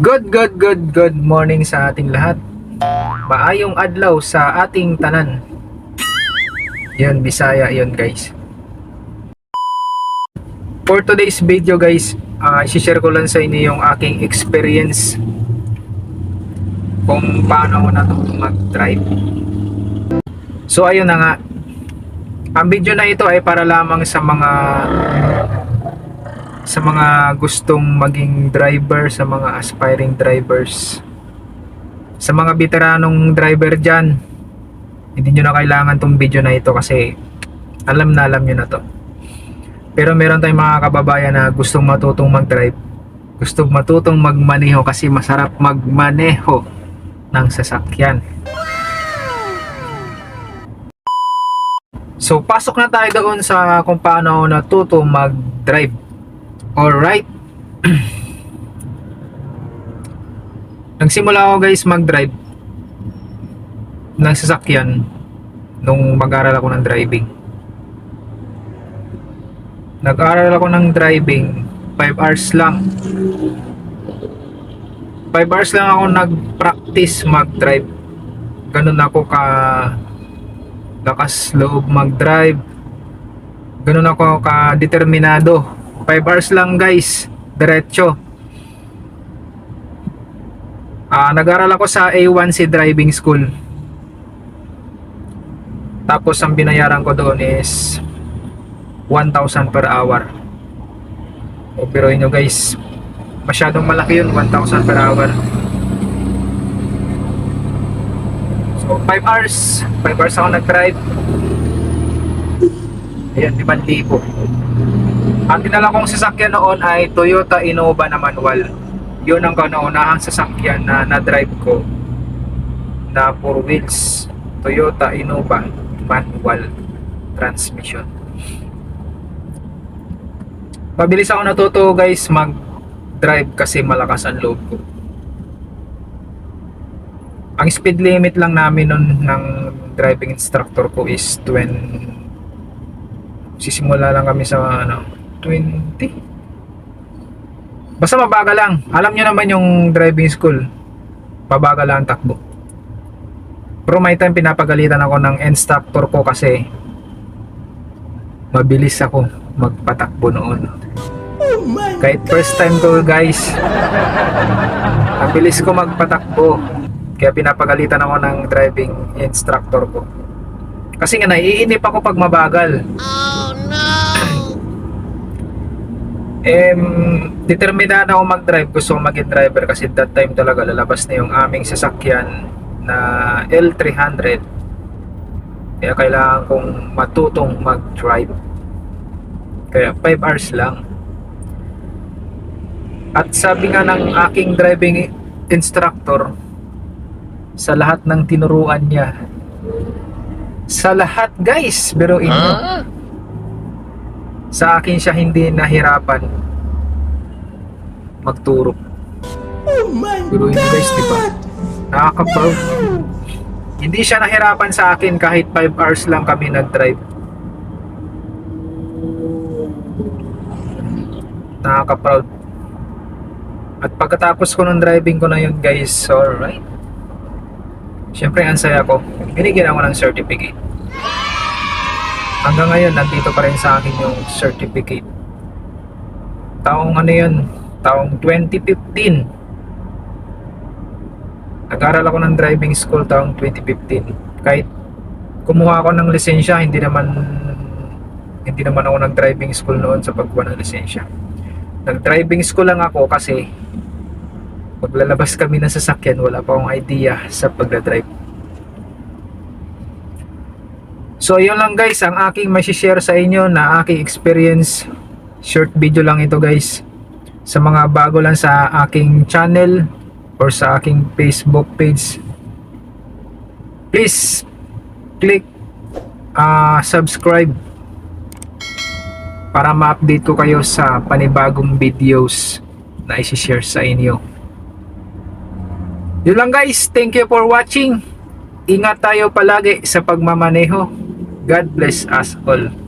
Good, good, good, good morning sa ating lahat. Maayong adlaw sa ating tanan. Yun, Bisaya yun guys. For today's video guys, uh, share ko lang sa inyo yung aking experience kung paano ako natutong mag-drive. So ayun na nga. Ang video na ito ay para lamang sa mga sa mga gustong maging driver, sa mga aspiring drivers. Sa mga veteranong driver dyan, hindi nyo na kailangan tong video na ito kasi alam na alam nyo na to. Pero meron tayong mga kababayan na gustong matutong mag-drive. Gustong matutong magmaneho kasi masarap magmaneho ng sasakyan. So, pasok na tayo doon sa kung paano natuto mag-drive. Alright. Nagsimula ako guys mag-drive ng sasakyan nung mag-aral ako ng driving. Nag-aral ako ng driving 5 hours lang. 5 hours lang ako nag-practice mag-drive. Ganun ako ka lakas loob mag-drive. Ganun ako ka determinado 5 hours lang guys. Diretso. Ah, nag-aral ako sa A1C driving school. Tapos ang binayaran ko doon is 1,000 per hour. O biroin nyo guys masyadong malaki yun 1,000 per hour. So 5 hours. 5 hours ako nag-drive. Ayan 5,000 ang dinala kong sasakyan noon ay Toyota Innova na manual. Yun ang kauna-unahang sasakyan na na-drive ko na 4 wheels. Toyota Innova manual transmission. Pabilis ako natuto guys mag-drive kasi malakas ang loob ko. Ang speed limit lang namin nun ng driving instructor ko is 20 sisimula lang kami sa ano 20 basta mabagal lang. Alam nyo naman yung driving school. Mabagal lang ang takbo. Pero may time pinapagalitan ako ng instructor ko kasi mabilis ako magpatakbo noon. Kahit first time ko guys mabilis ko magpatakbo. Kaya pinapagalitan ako ng driving instructor ko. Kasi nga naiinip ako pag mabagal Em, determinado ako mag-drive. Gusto ko maging driver kasi that time talaga lalabas na yung aming sasakyan na L300. Kaya kailangan kong matutong mag-drive. Kaya 5 hours lang. At sabi nga ng aking driving instructor, sa lahat ng tinuruan niya, sa lahat guys, pero inyo, sa akin siya hindi nahirapan magturo. Oh my Pero yun guys, di ba? Nakaka-proud. Hindi siya nahirapan sa akin kahit 5 hours lang kami nag-drive. Nakaka-proud. At pagkatapos ko ng driving ko na yun guys, alright. Siyempre, ang saya ko. Binigyan ako ng certificate hanggang ngayon nandito pa rin sa akin yung certificate. Taong ano yun? Taong 2015 nag-aral ako ng driving school taong 2015 kahit kumuha ako ng lisensya hindi naman hindi naman ako nag driving school noon sa pagkuha ng lisensya. Nag driving school lang ako kasi paglalabas kami ng sasakyan. Wala pa akong idea sa pagdadrive So yun lang guys ang aking share sa inyo na aking experience. Short video lang ito guys. Sa mga bago lang sa aking channel or sa aking Facebook page. Please click uh, subscribe para ma-update ko kayo sa panibagong videos na isi-share sa inyo. Yun lang guys. Thank you for watching. Ingat tayo palagi sa pagmamaneho. God bless us all.